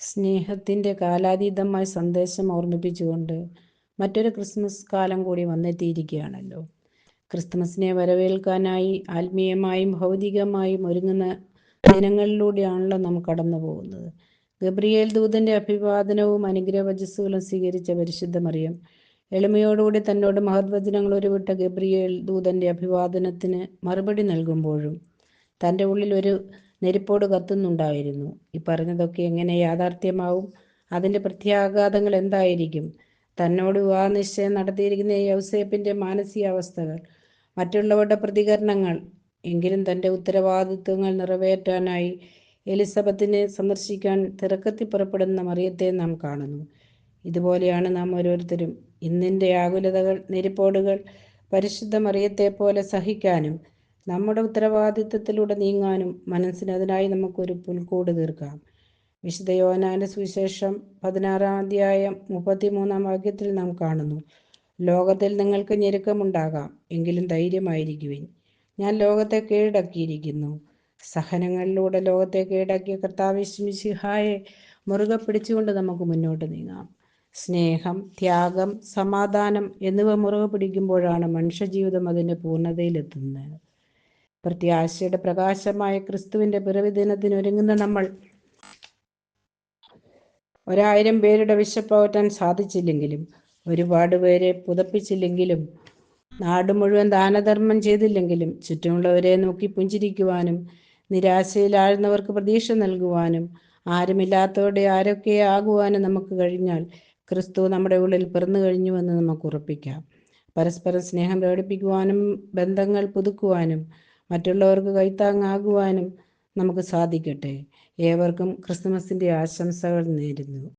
സ്നേഹത്തിന്റെ കാലാതീതമായ സന്ദേശം ഓർമ്മിപ്പിച്ചുകൊണ്ട് മറ്റൊരു ക്രിസ്മസ് കാലം കൂടി വന്നെത്തിയിരിക്കുകയാണല്ലോ. ക്രിസ്മസിനെ വരവേൽക്കാനായി ആത്മീയമായും ഭൗതികമായും ഒരുങ്ങുന്ന ദിനങ്ങളിലൂടെയാണല്ലോ നാം കടന്നു പോകുന്നത് ഗബ്രിയേൽ ദൂതന്റെ അഭിവാദനവും അനുഗ്രഹ വചസ്സുകളും സ്വീകരിച്ച പരിശുദ്ധ മറിയം എളിമയോടുകൂടി തന്നോട് മഹത്വചനങ്ങൾ ഉരുവിട്ട ഗബ്രിയേൽ ദൂതന്റെ അഭിവാദനത്തിന് മറുപടി നൽകുമ്പോഴും തന്റെ ഉള്ളിൽ ഒരു നെരിപ്പോട് കത്തുന്നുണ്ടായിരുന്നു. ഈ പറഞ്ഞതൊക്കെ എങ്ങനെ യാഥാർത്ഥ്യമാവും? അതിന്റെ പ്രത്യാഘാതങ്ങൾ എന്തായിരിക്കും? തന്നോട് വിവാഹ നിശ്ചയം നടത്തിയിരിക്കുന്ന യൗസേപ്പിന്റെ മാനസികാവസ്ഥകൾ മറ്റുള്ളവരുടെ പ്രതികരണങ്ങൾ എങ്കിലും തന്റെ ഉത്തരവാദിത്വങ്ങൾ നിറവേറ്റാനായി എലിസബത്തിനെ സന്ദർശിക്കാൻ തിരക്കത്തി പുറപ്പെടുന്ന മറിയത്തെ നാം കാണുന്നു. ഇതുപോലെയാണ് നാം ഓരോരുത്തരും. ഇന്നിന്റെ ആകുലതകൾ നെരിപ്പോടുകൾ പരിശുദ്ധ മറിയത്തെ പോലെ സഹിക്കാനും നമ്മുടെ ഉത്തരവാദിത്വത്തിലൂടെ നീങ്ങാനും മനസ്സിന് അതിനായി നമുക്കൊരു പുൽക്കൂട് തീർക്കാം. വിശുദ്ധ യോനാന്റെ സുവിശേഷം പതിനാറാം അധ്യായം മുപ്പത്തിമൂന്നാം വാക്യത്തിൽ നാം കാണുന്നു ലോകത്തിൽ നിങ്ങൾക്ക് ഞെരുക്കമുണ്ടാകാം എങ്കിലും ധൈര്യമായിരിക്കുവിൻ. ഞാൻ ലോകത്തെ കീഴടക്കിയിരിക്കുന്നു. സഹനങ്ങളിലൂടെ ലോകത്തെ കീഴടക്കിയ കർത്താവ് ശിഹായെ മുറുകെ പിടിച്ചുകൊണ്ട് നമുക്ക് മുന്നോട്ട് നീങ്ങാം. സ്നേഹം ത്യാഗം സമാധാനം എന്നിവ മുറുകെ പിടിക്കുമ്പോഴാണ് മനുഷ്യജീവിതം അതിന്റെ പൂർണതയിലെത്തുന്നത്. പ്രത്യാശയുടെ പ്രകാശമായ ക്രിസ്തുവിന്റെ പിറവി ദിനത്തിന് ഒരുങ്ങുന്ന നമ്മൾ ഒരായിരം പേരുടെ വിശപ്പകറ്റാൻ സാധിച്ചില്ലെങ്കിലും ഒരുപാട് പേരെ പുതപ്പിച്ചില്ലെങ്കിലും നാട് മുഴുവൻ ദാനധർമ്മം ചെയ്തില്ലെങ്കിലും ചുറ്റുമുള്ളവരെ നോക്കി പുഞ്ചിരിക്കുവാനും നിരാശയിലാഴുന്നവർക്ക് പ്രതീക്ഷ നൽകുവാനും ആരുമില്ലാത്തവരുടെ ആരൊക്കെ നമുക്ക് കഴിഞ്ഞാൽ ക്രിസ്തു നമ്മുടെ ഉള്ളിൽ പിറന്നു കഴിഞ്ഞുവെന്ന് നമുക്ക് ഉറപ്പിക്കാം. പരസ്പരം സ്നേഹം പ്രകടിപ്പിക്കുവാനും ബന്ധങ്ങൾ പുതുക്കുവാനും മറ്റുള്ളവർക്ക് കൈത്താങ്ങാകുവാനും നമുക്ക് സാധിക്കട്ടെ. ഏവർക്കും ക്രിസ്മസിന്റെ ആശംസകൾ നേരുന്നു.